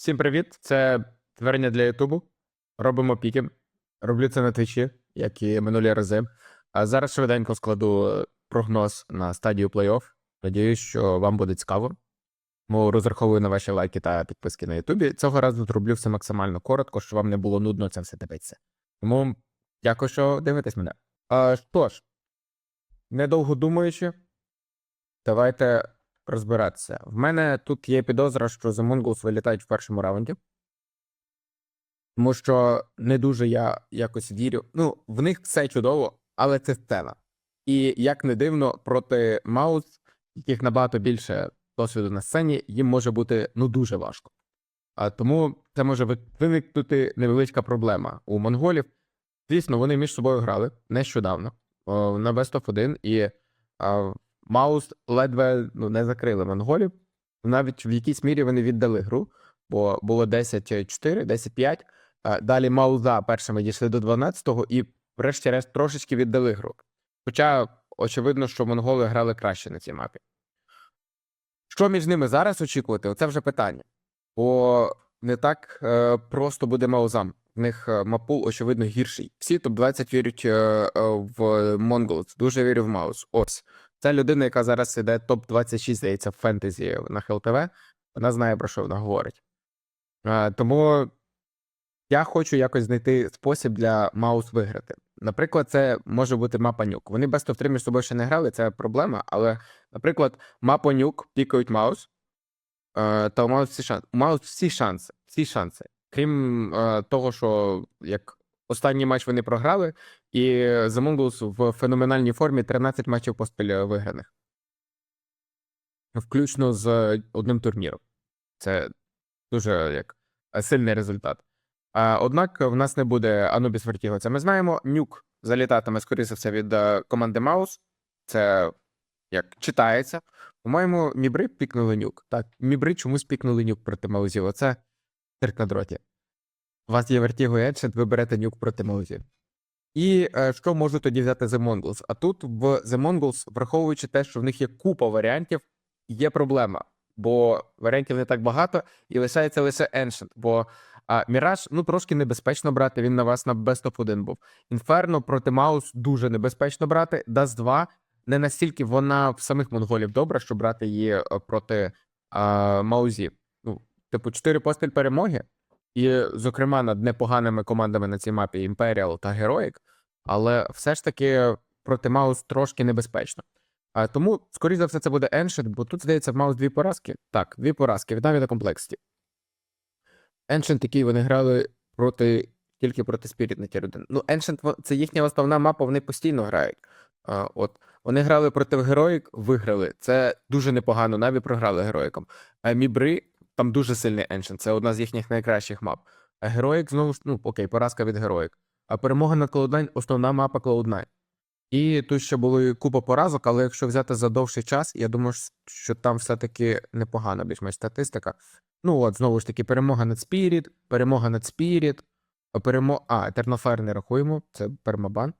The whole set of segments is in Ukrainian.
Всім привіт! Це творення для Ютубу. Робимо піки. Роблю це на твічі, як і минулі рази. А зараз швиденько складу е, прогноз на стадію плей-офф. Надіюсь, що вам буде цікаво. Тому розраховую на ваші лайки та підписки на Ютубі. Цього разу зроблю все максимально коротко, щоб вам не було нудно це все дивитися. Тому дякую, що дивитесь мене. А, що ж, недовго думаючи, давайте розбиратися. В мене тут є підозра, що The Mongols вилітають в першому раунді. Тому що не дуже я якось вірю. Ну, в них все чудово, але це сцена. І як не дивно, проти Маус, яких набагато більше досвіду на сцені, їм може бути ну дуже важко. А тому це може виникнути невеличка проблема у монголів. Звісно, вони між собою грали нещодавно о, на Best of 1, і а, Маус ледве ну, не закрили монголів. Навіть в якійсь мірі вони віддали гру, бо було 10-4, 10-5. Далі Мауза першими дійшли до 12-го і, врешті-решт, трошечки віддали гру. Хоча, очевидно, що монголи грали краще на цій мапі. Що між ними зараз очікувати? Оце вже питання. Бо не так е, просто буде Маузам. В них е, мапул, очевидно, гірший. Всі топ-20 вірять е, е, в Mongols, дуже вірю в Маус. Ось. Це людина, яка зараз іде топ-26, здається, в фентезі на ХЛТВ. Вона знає, про що вона говорить. Е, тому я хочу якось знайти спосіб для Маус виграти. Наприклад, це може бути мапа нюк. Вони без топ-3 між собою ще не грали, це проблема. Але, наприклад, мапа нюк пікають Маус, е, та Маус всі шанси. Маус всі шанси. Всі шанси. Крім е, того, що як останній матч вони програли, і The Mongols в феноменальній формі 13 матчів поспіль е, виграних. Включно з одним турніром. Це дуже як сильний результат. А, однак в нас не буде Анубіс Вертіго. Це ми знаємо. Нюк залітатиме, скоріше все, від е, команди Маус. Це як читається. По-моєму, Мібри пікнули нюк. Так, Мібри чомусь пікнули нюк проти Маузів. Оце цирк на дроті. У вас є і Едшет, ви берете нюк проти Маузів. І е, що можу тоді взяти The Mongols? А тут в The Mongols, враховуючи те, що в них є купа варіантів, є проблема. Бо варіантів не так багато, і лишається лише Ancient. Бо а, Міраж, ну трошки небезпечно брати. Він на вас на Best of 1 був. Інферно проти Маус дуже небезпечно брати. Даст 2 не настільки вона в самих монголів добра, щоб брати її е, проти а, Маузів. Ну, типу, 4 поспіль перемоги, і, зокрема, над непоганими командами на цій мапі Imperial та Heroic, але все ж таки проти Маус трошки небезпечно. А, тому, скоріше за все, це буде Ancient, бо тут, здається, в Маус дві поразки. Так, дві поразки від Навіда Complexity. Ancient, який вони грали проти тільки проти Spirit на Tier 1. Ну, Ancient це їхня основна мапа, вони постійно грають. А, от. Вони грали проти Heroic, виграли. Це дуже непогано, навіть програли Героїкам. А Мібри там дуже сильний Ancient, це одна з їхніх найкращих мап. А Heroic знову ж, ну окей, поразка від Heroic. А перемога над Cloud9 основна мапа Cloud9. І тут ще були купа поразок, але якщо взяти за довший час, я думаю, що там все-таки непогана більш-менш статистика. Ну от, знову ж таки, перемога над Spirit, перемога над Spirit, перемо... А, Fire не рахуємо, це пермабан.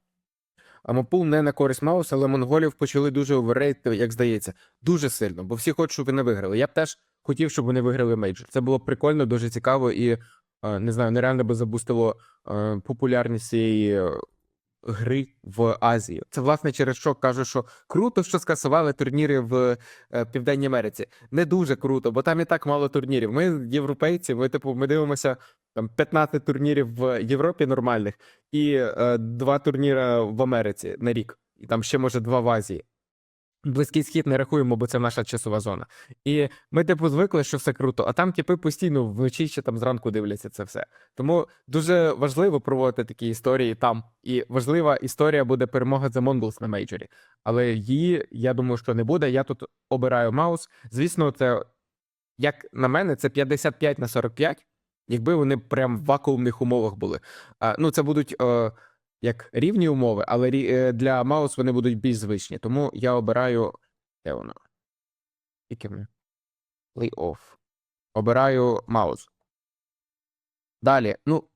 А Мапул не на користь Маус, але монголів почали дуже оверрейт, як здається, дуже сильно, бо всі хочуть, щоб вони виграли. Я б теж хотів, щоб вони виграли мейджор. Це було прикольно, дуже цікаво і е, не знаю, нереально би забустило е, популярність цієї е, гри в Азії. Це власне через що кажу, що круто, що скасували турніри в Південній Америці. Не дуже круто, бо там і так мало турнірів. Ми європейці, ми типу, ми дивимося там 15 турнірів в Європі нормальних і е, два турніри в Америці на рік, і там ще може два в Азії. Близький схід не рахуємо, бо це наша часова зона. І ми, типу, звикли, що все круто, а там типи постійно вночі ще там зранку дивляться це все. Тому дуже важливо проводити такі історії там. І важлива історія буде перемога The Mongols на мейджорі. Але її, я думаю, що не буде. Я тут обираю Маус. Звісно, це, як на мене, це 55 на 45, якби вони прям в вакуумних умовах були. А, ну, це будуть. Е, як рівні умови, але е, для Маус вони будуть більш звичні. Тому я обираю. Де воно? Яке в мене? Play-off. Обираю Маус. Далі. Ну,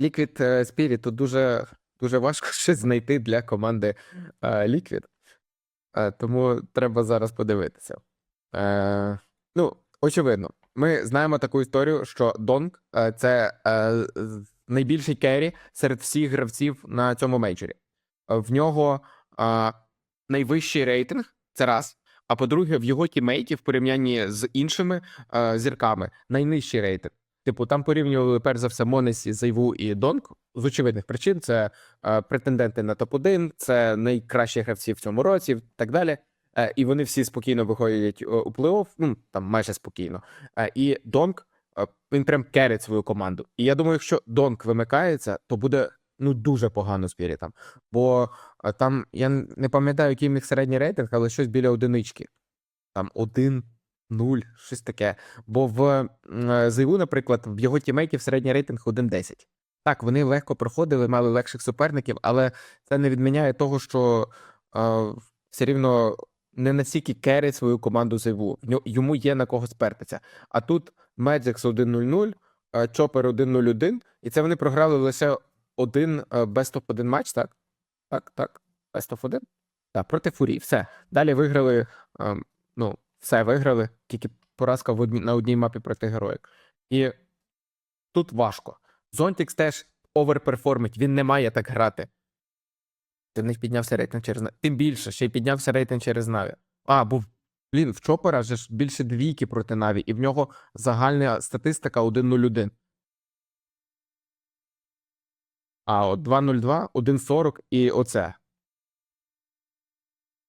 Liquid е, Spirit тут дуже, дуже важко щось знайти для команди е, Liquid. Тому треба зараз подивитися. Ну, очевидно. ми знаємо таку історію, що Донг це найбільший керрі серед всіх гравців на цьому мейджорі. В нього е, найвищий рейтинг, це раз. А по-друге, в його тімейтів в порівнянні з іншими е, зірками найнижчий рейтинг. Типу, там порівнювали перш за все Монесі, Зайву і Донг з очевидних причин. Це е, претенденти на топ-1, це найкращі гравці в цьому році, і так далі. Е, і вони всі спокійно виходять е, у плей-офф, ну там майже спокійно. Е, і Донг е, він прям керить свою команду. І я думаю, якщо Донг вимикається, то буде ну дуже погано з Пірітом. Бо там я не пам'ятаю, який в них середній рейтинг, але щось біля одинички. Там один. Нуль, щось таке. Бо в е, Зайву, наприклад, в його тімейтів середній рейтинг 1.10. Так, вони легко проходили, мали легших суперників, але це не відміняє того, що е, все рівно не настільки керить свою команду ньо- Йому є на кого спертися. А тут Медзікс 1-0-0, е, Чопер 1-0-1, і це вони програли лише один е, Best of 1 матч, так? Так, так. Best of 1? Так, проти Фурії. Все. Далі виграли. е, ну, все виграли, тільки поразка в одні, на одній мапі проти героїк. І тут важко. Зонтікс теж оверперформить, він не має так грати. Ти не піднявся рейтинг через Наві. Тим більше, ще й піднявся рейтинг через Наві. А, був. Блін, в Чопера же ж більше двійки проти Наві, і в нього загальна статистика 1-0-1. А от 2-0-2, 1-40 і оце.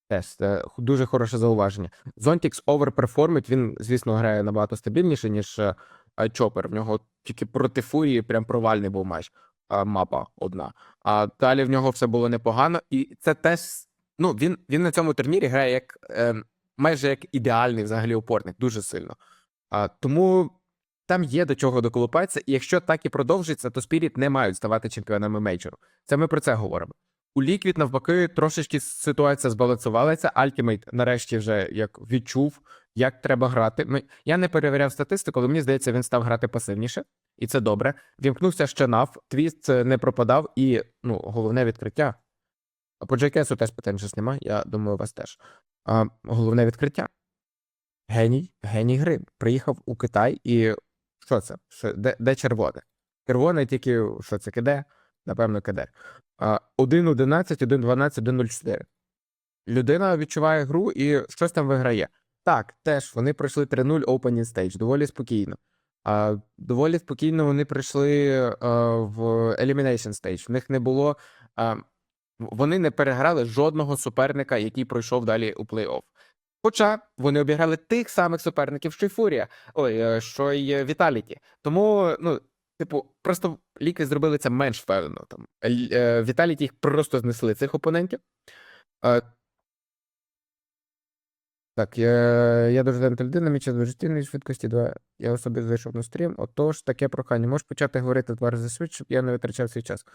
Теж це дуже хороше зауваження. Зонтікс оверперформить, він, звісно, грає набагато стабільніше, ніж е, е, Чопер. В нього тільки проти Фурії прям провальний був матч. Мапа одна. А далі в нього все було непогано. І це теж. Ну, він, він на цьому турнірі грає як е, майже як ідеальний взагалі опорник, дуже сильно. А, тому там є до чого доколупатися, і якщо так і продовжиться, то Спіріт не мають ставати чемпіонами мейджору. Це ми про це говоримо. У Ліквід, навпаки, трошечки ситуація збалансувалася. Альтімейт нарешті вже як відчув, як треба грати. Ми... Я не перевіряв статистику, але мені здається, він став грати пасивніше, і це добре. Вімкнувся ще нав, твіст не пропадав, і ну, головне відкриття. По JKS теж питань щось немає, я думаю, у вас теж. А, головне відкриття. Геній, геній гри. Приїхав у Китай і що це? Що, де, де червоне? Червоне тільки що це киде? Напевно, киде. 1.11, 1.12, 1.04. Людина відчуває гру і щось там виграє. Так, теж вони пройшли 3-0 Opening Stage, доволі спокійно. А, доволі спокійно вони прийшли а, в Elimination Stage. В них не було. А, вони не переграли жодного суперника, який пройшов далі у плей-офф. Хоча вони обіграли тих самих суперників, що й Фурія, ой, е, що й Віталіті. Тому, ну, типу, просто ліки зробили це менш впевнено. Там е, Віталіті їх просто знесли цих опонентів. Е, так, я, я дуже людина, мій час движительної швидкості 2. Я особі зайшов на стрім. Отож, таке прохання. Можеш почати говорити два рази швидше, щоб я не витрачав свій час.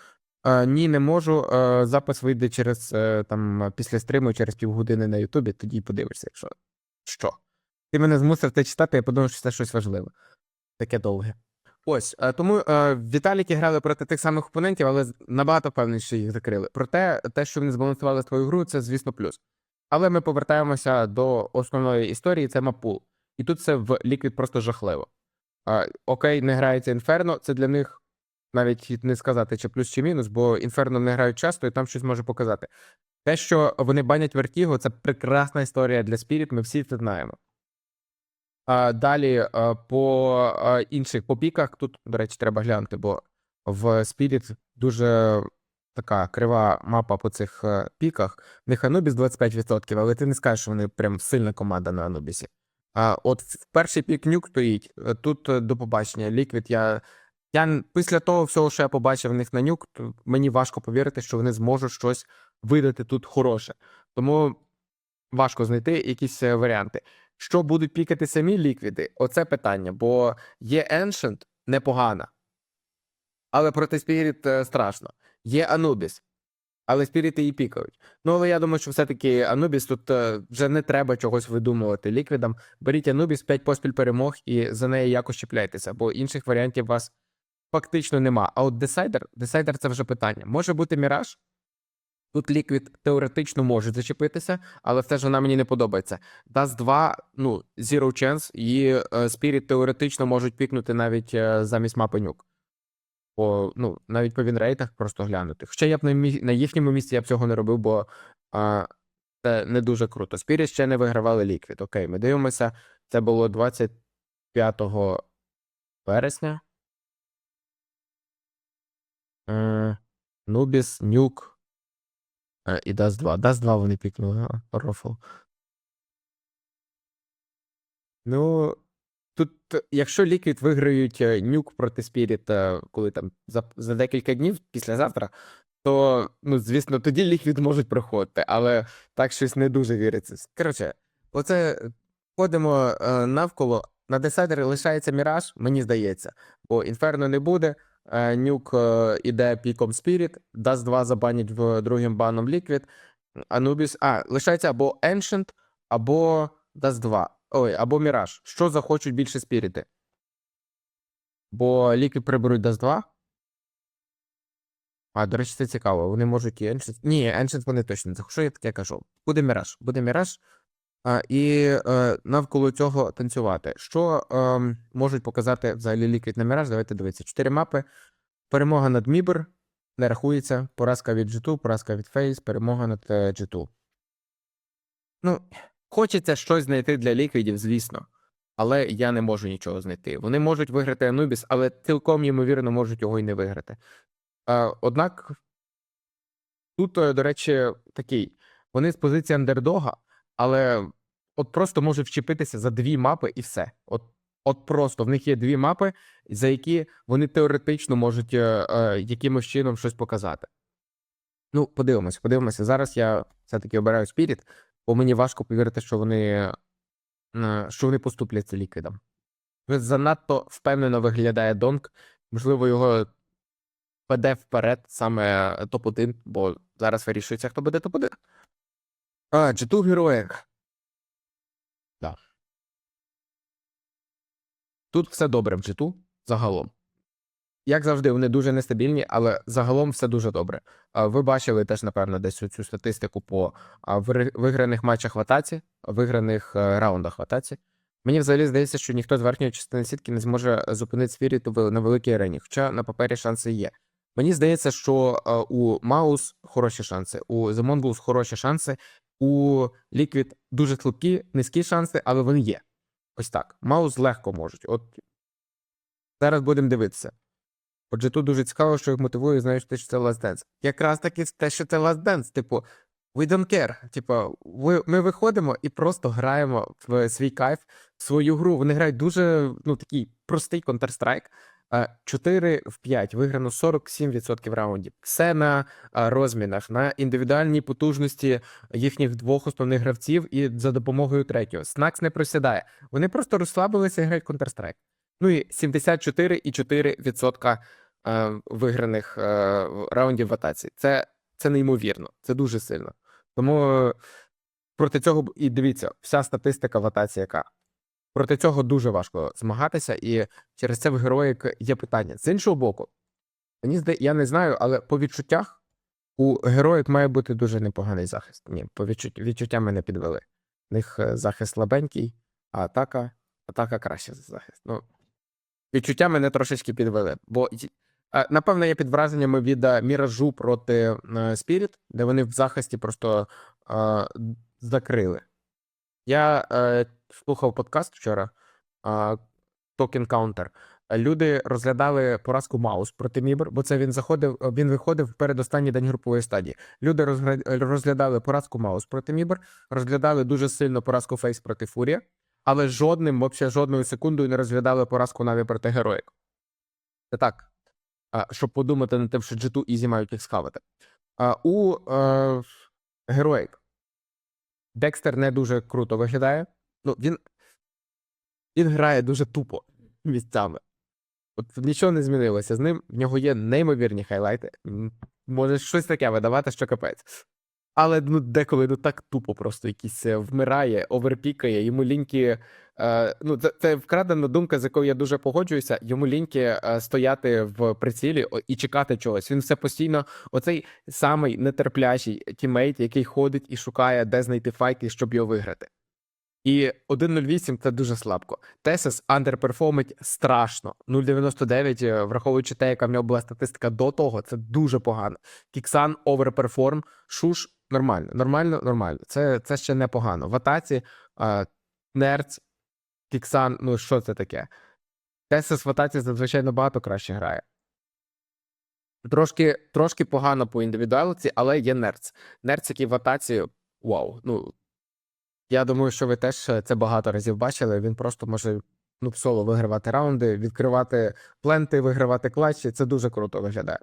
Е, ні, не можу. Е, запис вийде через е, там після стриму, через півгодини на Ютубі, тоді подивишся, якщо що. Ти мене змусив це читати, я подумав, що це щось важливе. Таке довге. Ось тому Віталіки грали проти тих самих опонентів, але набагато впевненіше їх закрили. Проте, те, що вони збалансували свою гру, це звісно плюс. Але ми повертаємося до основної історії, це мапул. І тут це в Liquid просто жахливо. Окей, не грається Інферно, це для них навіть не сказати, чи плюс, чи мінус, бо Інферно не грають часто і там щось може показати. Те, що вони банять Вертіго, це прекрасна історія для Spirit, ми всі це знаємо. А, далі по інших по піках, тут, до речі, треба глянути, бо в Spirit дуже така крива мапа по цих е, піках. В них Анубіс 25%, але ти не скажеш, що вони прям сильна команда на Анубісі. А от в перший пік нюк стоїть. Тут е, до побачення. Ліквід. Я, я після того всього, що я побачив в них на нюк, мені важко повірити, що вони зможуть щось видати тут хороше. Тому важко знайти якісь е, варіанти. Що будуть пікати самі ліквіди? Оце питання, бо є Ancient непогана, але проти Spirit е, страшно. Є Anubis, але Spirit її пікають. Ну, але я думаю, що все-таки Anubis тут е, вже не треба чогось видумувати ліквідам. Беріть Anubis, 5 поспіль перемог і за неї якось чіпляйтеся, бо інших варіантів вас фактично нема. А от Decider, Decider це вже питання. Може бути Міраж? Тут ліквід теоретично може зачепитися, але все ж вона мені не подобається. Dust 2, ну, Zero Chance, і е, Spirit теоретично можуть пікнути навіть е, замість мапи нюк. По, ну, навіть по вінрейтах просто глянути. Хоча я б на, мі- на їхньому місці я б цього не робив, бо а, це не дуже круто. Spirit ще не вигравали ліквід. Окей, ми дивимося. Це було 25 вересня. Е, Нубіс, Нюк і Dust 2. Dust 2 вони пікнули, а, рофл. Ну, тут, е, якщо Liquid виграють е, нюк проти е, коли там за, за декілька днів післязавтра, то, ну, звісно, тоді Liquid можуть проходити, але так щось не дуже віриться. Коротше, оце е, ходимо е, навколо. На десайдері лишається Міраж, мені здається, бо Інферно не буде. Е, Нюк е, іде піком Spirit, Dust 2 забанять в другим баном Liquid. Anubis. А, лишається або Ancient, або Dust 2. Ой, або Міраж. Що захочуть більше спіріти? Бо Liquid приберуть Dust 2. А, до речі, це цікаво. Вони можуть і Ancient. Ні, Ancient вони точно. Що я таке кажу? Буде Міраж. Буде Міраж. І е, навколо цього танцювати. Що е, можуть показати взагалі Liquid на Міраж? Давайте дивитися. Чотири мапи. Перемога над Мібер не рахується. Поразка від G2, поразка від Фейс, перемога над е, G2. Ну, хочеться щось знайти для ліквідів, звісно. Але я не можу нічого знайти. Вони можуть виграти Анубіс, але цілком ймовірно можуть його і не виграти. Е, однак, тут, до речі, такий. Вони з позиції андердога, але от просто можуть вчепитися за дві мапи і все. От, от просто в них є дві мапи, за які вони теоретично можуть е, е, якимось чином щось показати. Ну, подивимося, подивимося. Зараз я все-таки обираю Spirit, бо мені важко повірити, що вони, е, що вони поступляться ліквідом. Занадто впевнено виглядає Донг. Можливо, його веде вперед саме топ-1, бо зараз вирішується, хто буде топ-1. А, G2 Heroic. Так. Тут все добре в G2 загалом. Як завжди, вони дуже нестабільні, але загалом все дуже добре. Ви бачили теж, напевно, десь цю статистику по виграних матчах в атаці, виграних е, раундах в атаці. Мені взагалі здається, що ніхто з верхньої частини сітки не зможе зупинити Спіріт на великій арені, хоча на папері шанси є. Мені здається, що е, у Маус хороші шанси, у The Mongols хороші шанси, у Liquid дуже слабкі, низькі шанси, але вони є. Ось так. Маус легко можуть. От зараз будемо дивитися. Отже, тут дуже цікаво, що їх мотивує, знаєш, те, що це Last Dance. Якраз таки те, що це Last Dance. Типу, we don't care. Типу, ми виходимо і просто граємо в свій кайф, в свою гру. Вони грають дуже ну, такий простий Counter-Strike. Е, 4 в 5 виграно 47% раундів. Все на е, розмінах, на індивідуальній потужності їхніх двох основних гравців і за допомогою третього. Снакс не просідає. Вони просто розслабилися і грають Counter-Strike. Ну і 74,4% е, виграних е, раундів в атаці. Це, це неймовірно, це дуже сильно. Тому е, проти цього і дивіться, вся статистика в атаці яка. Проти цього дуже важко змагатися, і через це в героїк є питання. З іншого боку, мені я не знаю, але по відчуттях у героїк має бути дуже непоганий захист. Ні, по відчут... відчуття мене підвели. У них е, захист слабенький, а атака, атака краще за захист. Ну, відчуття мене трошечки підвели. Бо е, напевно, я під враженнями від е, міражу проти Спіріт, де вони в захисті просто е, закрили. Я е, слухав подкаст вчора е, Token Counter. Люди розглядали поразку Маус проти Мібер, бо це він заходив, він виходив в передостанній день групової стадії. Люди розглядали поразку Маус проти Мібер, розглядали дуже сильно поразку Фейс проти Фурія, але жодним, взагалі жодною секундою не розглядали поразку Наві проти Героїк. Це так. Щоб подумати над тим, що G2 Ізі мають їх схавати. У е, Героїк Декстер не дуже круто виглядає. Ну, він, він грає дуже тупо місцями. От нічого не змінилося з ним. В нього є неймовірні хайлайти. Може щось таке видавати, що капець. Але ну, деколи ну так тупо просто якийсь е, вмирає, оверпікає, йому ліньки. Е, ну, це, це вкрадена думка, з якою я дуже погоджуюся. Йому ліньки е, стояти в прицілі і чекати чогось. Він все постійно, оцей самий нетерплячий тімейт, який ходить і шукає, де знайти файки, щоб його виграти. І 1.08 це дуже слабко. Тесес андерперформить страшно. 0.99, е, враховуючи те, яка в нього була статистика до того, це дуже погано. Кіксан оверперформ, шуш нормально, нормально, нормально. Це, це ще непогано. В атаці Нерц, Кіксан, ну що це таке? Тесес в атаці зазвичай набагато краще грає. Трошки, трошки погано по індивідуаліці, але є Нерц. Нерц, який в атаці, вау. Ну, я думаю, що ви теж е, це багато разів бачили. Він просто може ну, в соло вигравати раунди, відкривати пленти, вигравати клатчі. Це дуже круто виглядає.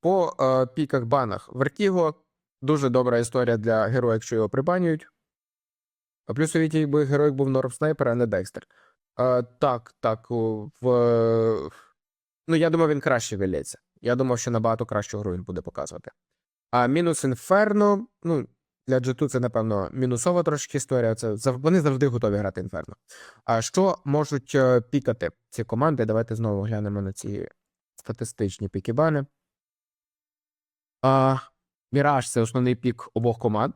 По е, піках банах Вертіго дуже добра історія для героя, якщо його прибанюють. А плюс уявіть, якби герой був норм снайпер, а не Декстер. Е, так, так. у- В... Ну, я думаю, він краще вилється. Я думав, що набагато кращу гру він буде показувати. А мінус Інферно, ну, для G2 це, напевно, мінусова трошки історія. Це вони завжди готові грати Інферно. А що можуть е, пікати ці команди? Давайте знову глянемо на ці статистичні пікібани. А, Міраж це основний пік обох команд.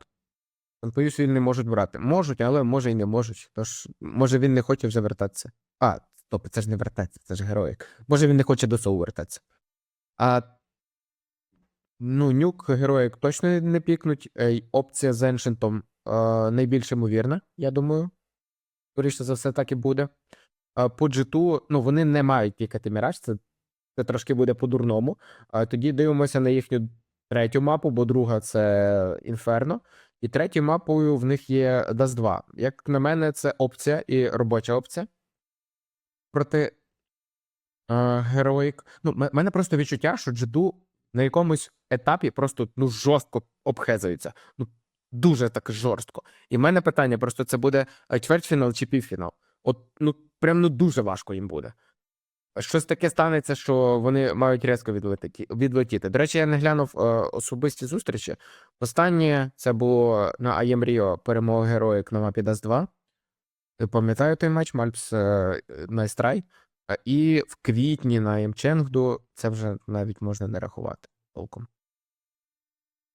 Боюсь, він не можуть брати. Можуть, але може і не можуть. Тож, може, він не хоче вже вертатися. А, стоп, це ж не вертатися, це ж героїк. Може, він не хоче до СОУ вертатися. А Ну, нюк героїк точно не пікнуть. Е, Опція з Еншентом е, найбільш ймовірна, я думаю. Скоріше за все, так і буде. По G2, ну, вони не мають пікати Міраж, це, це трошки буде по-дурному. А тоді дивимося на їхню третю мапу, бо друга це Інферно. І третьою мапою в них є Dust 2. Як на мене, це опція і робоча опція. Проти е, героїк. Ну, мене просто відчуття, що G2 на якомусь етапі просто ну жорстко обхезуються. Ну дуже так жорстко. І в мене питання: просто це буде е, чвертьфінал чи півфінал. От ну прям ну дуже важко їм буде. Щось таке станеться, що вони мають різко відлетіти. До речі, я не глянув е, особисті зустрічі. Останнє це було на IEM Rio перемога героїк на мапі Dust 2. Е, Пам'ятаю той матч Мальпс е, Найстрай. І в квітні на Ємченгду це вже навіть можна не рахувати толком.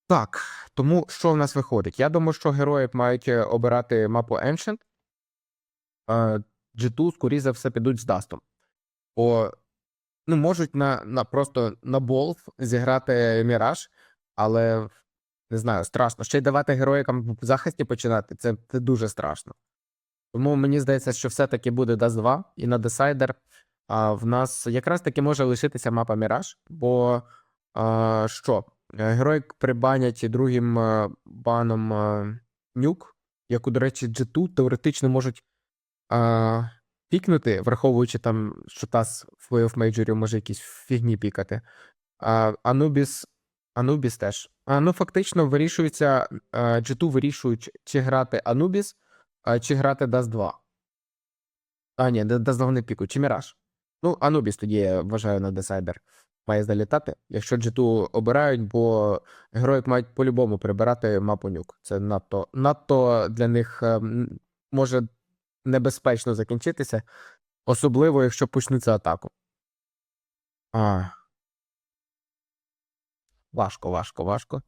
Так, тому що в нас виходить? Я думаю, що герої мають е, обирати мапу Ancient. а G2, скоріше за все, підуть з Дастом. Бо ну, можуть на, на просто на болф зіграти Міраж, але не знаю, страшно. Ще й давати героїкам в захисті починати це, це дуже страшно. Тому мені здається, що все-таки буде Dust 2 і на Decider а, в нас якраз таки може лишитися мапа Міраж, бо а, що? Е, Герой прибанять другим е, баном е, нюк, яку, до речі, G2 теоретично можуть а, пікнути, враховуючи там, що Тас в of Major може якісь фігні пікати. А, Anubis, Anubis теж. А, ну, фактично, вирішується, а, G2 вирішують, чи грати Anubis, а, чи грати Dust 2. А, ні, Dust 2 не пікуть, чи Міраж. Ну, Anubis тоді, я вважаю, на Decider має залітати, якщо G2 обирають, бо герої мають по-любому прибирати мапу нюк. Це надто, надто для них ем, може небезпечно закінчитися, особливо, якщо почнуться атаку. А. Важко, важко, важко.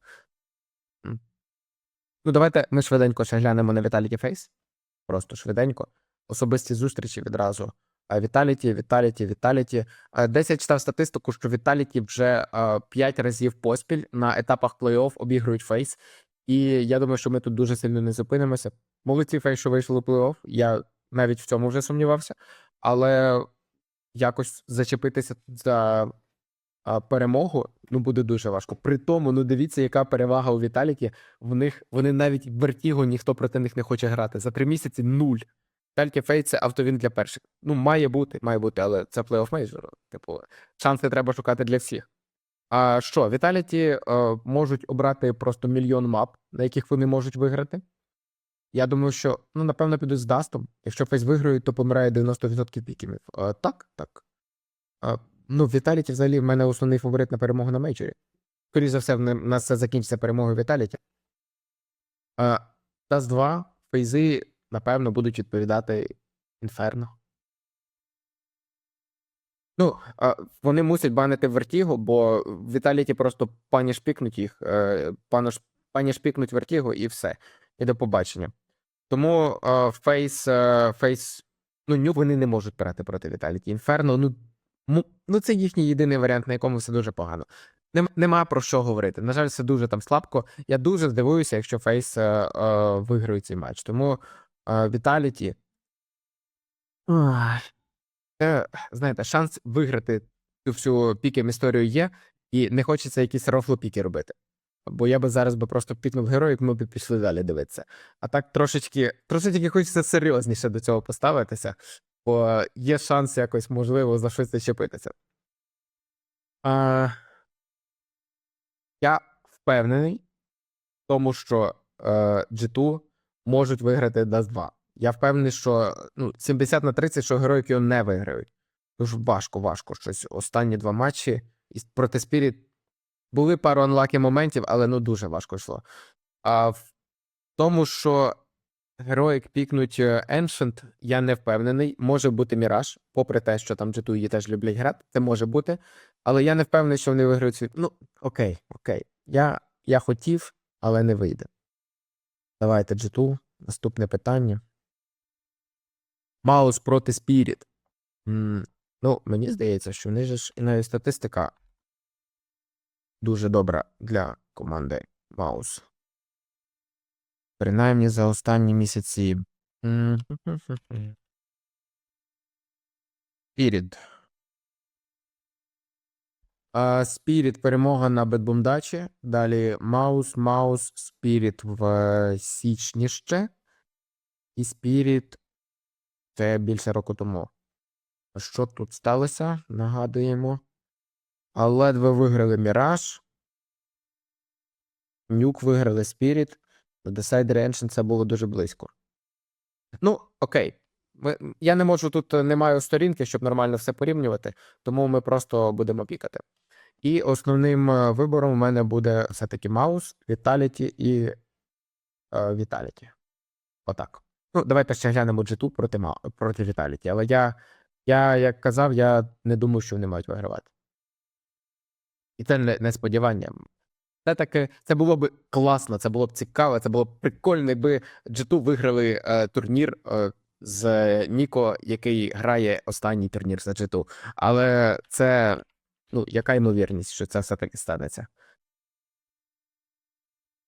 Ну, давайте ми швиденько ще глянемо на Vitality Face. Просто швиденько. Особисті зустрічі відразу. Віталіті, Віталіті, Віталіті. Десь я читав статистику, що Віталіті вже 5 разів поспіль на етапах плей-офф обігрують фейс. І я думаю, що ми тут дуже сильно не зупинимося. Молодці фейс, що вийшли у плей-офф. Я навіть в цьому вже сумнівався. Але якось зачепитися за перемогу ну буде дуже важко. При тому, ну дивіться, яка перевага у Віталіті. В них вони навіть в Вертіго ніхто проти них не хоче грати. За три місяці нуль. Віталіті Фейт це автовін для перших. Ну, має бути, має бути, але це плей-офф мейджор. Типу, шанси треба шукати для всіх. А що, Віталіті е, можуть обрати просто мільйон мап, на яких вони можуть виграти. Я думаю, що ну, напевно, підуть з Дастом. Якщо Фейс виграють, то помирає 90% пікімів. Е, так, так. Е, ну, Віталіті взагалі в мене основний фаворит на перемогу на мейджорі. Скоріше за все, в нас це закінчиться перемогою Віталіті. Dust 2 фейзи, напевно, будуть відповідати Інферно. Ну, вони мусять банити Вертіго, бо Віталіті просто пані шпікнуть їх, е, пану пані шпікнуть Вертіго і все. І до побачення. Тому фейс, фейс, ну, нюк вони не можуть грати проти Віталіті. Інферно, ну, ну, це їхній єдиний варіант, на якому все дуже погано. Нем, нема про що говорити. На жаль, все дуже там слабко. Я дуже здивуюся, якщо Фейс е, виграє цей матч. Тому е, Віталіті. Ах, Це, знаєте, шанс виграти цю всю пікем історію є, і не хочеться якісь рофло-піки робити. Бо я би зараз би просто пікнув героїв, ми б пішли далі дивитися. А так трошечки, трошечки хочеться серйозніше до цього поставитися, бо є шанс якось, можливо, за щось зачепитися. А, я впевнений в тому, що е, G2 можуть виграти Dust 2. Я впевнений, що ну, 70 на 30, що герої Кіо не виграють. Дуже важко, важко щось. Останні два матчі проти Spirit були пару анлакі моментів, але ну дуже важко йшло. А в тому, що героїк пікнуть е, Ancient, я не впевнений. Може бути Міраж, попри те, що там G2 її теж люблять грати, це може бути. Але я не впевнений, що вони виграють свій. Ну, окей, окей. Я, я хотів, але не вийде. Давайте G2. Наступне питання. Маус проти. М, Ну, мені здається, що в них ж і навіть статистика дуже добра для команди Маус. Принаймні за останні місяці. А, Spirit перемога на Бетбумдачі. Далі Маус, Маус, Spirit в е, січні ще. І Spirit це більше року тому. Що тут сталося? Нагадуємо. А ледве виграли Міраж. Нюк виграли. До Decider Ancient це було дуже близько. Ну, окей. Я не можу тут, не маю сторінки, щоб нормально все порівнювати, тому ми просто будемо пікати. І основним е, вибором у мене буде все-таки Маус, Vitality і е, Vitality. Отак. Ну, давайте ще глянемо G2 проти, проти Vitality. Але я, я, як казав, я не думаю, що вони мають вигравати. І це не, не сподівання. Це таки, це було б класно, це було б цікаво, це було б прикольно, якби G2 виграли е, турнір е, з Ніко, який грає останній турнір за G2. Але це, ну, яка ймовірність, що це все-таки станеться?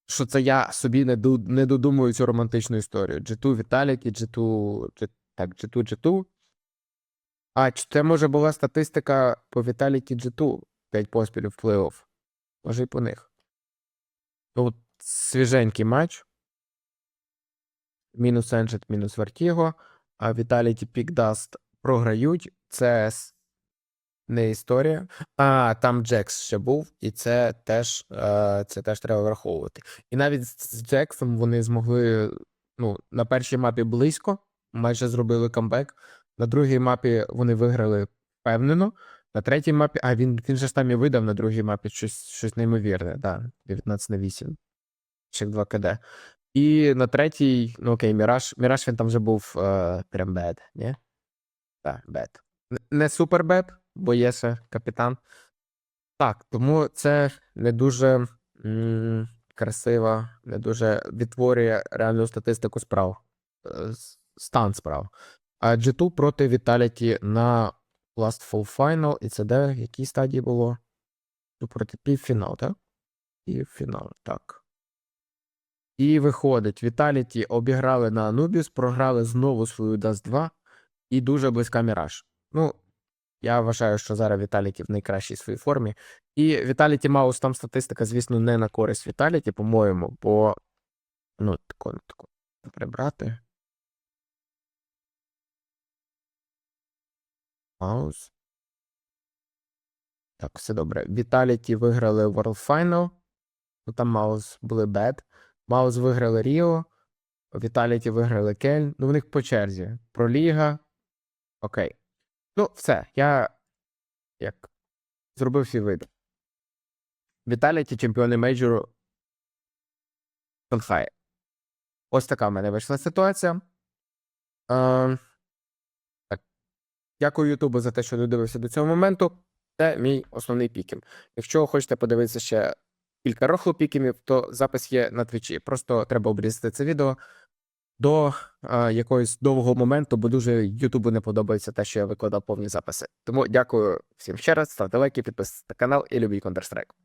Що це я собі не, не додумую цю романтичну історію. G2 Vitality, G2, G, так, G2, G2. А, чи це може була статистика по Vitality G2? 5 поспілів в плей-офф. Може і по них. Тут свіженький матч. Мінус Енджет, мінус Вертіго. А Peak Dust програють. Це не історія. А, там Джекс ще був, і це теж, е, це теж треба враховувати. І навіть з Джексом вони змогли ну, на першій мапі близько, майже зробили камбек. На другій мапі вони виграли впевнено. На третій мапі, а він, він же ж там і видав на другій мапі щось, щось неймовірне, да, 19 на 8. Чек 2 КД. І на третій, ну окей, Міраж. Міраж він там вже був е, прям бед, ні? Так, бед. Не супер бед, бо капітан. Так, тому це не дуже м, красиво, не дуже відтворює реальну статистику справ. е, Стан справ. А G2 проти Vitality на Last Full Final, і це де в якій стадії було? Ну, проти півфінал, так? Півфінал, так. І виходить, Vitality обіграли на Anubis, програли знову свою Dust 2 і дуже близька Міраж. Ну, я вважаю, що зараз Vitality в найкращій своїй формі. І Vitality Маус там статистика, звісно, не на користь Vitality, по-моєму, бо. Ну, тако, тако прибрати. Маус. Так, все добре. Vitality виграли World Final. Ну там Маус були бед. Маус виграли Ріо. Vitality виграли Кельн. Ну, в них по черзі. Проліга. Окей. Ну, все. Я як зробив свій вибір. Vitality чемпіони мейджору Шанхая. Ось така в мене вийшла ситуація. Е, так. Дякую Ютубу за те, що додивився до цього моменту. Це мій основний пікінг. Якщо хочете подивитися ще кілька рохло пікінгів, то запис є на твічі. Просто треба обрізати це відео до е, якогось довгого моменту, бо дуже Ютубу не подобається те, що я викладав повні записи. Тому дякую всім ще раз, ставте лайки, підписуйтесь на канал і любіть Counter-Strike.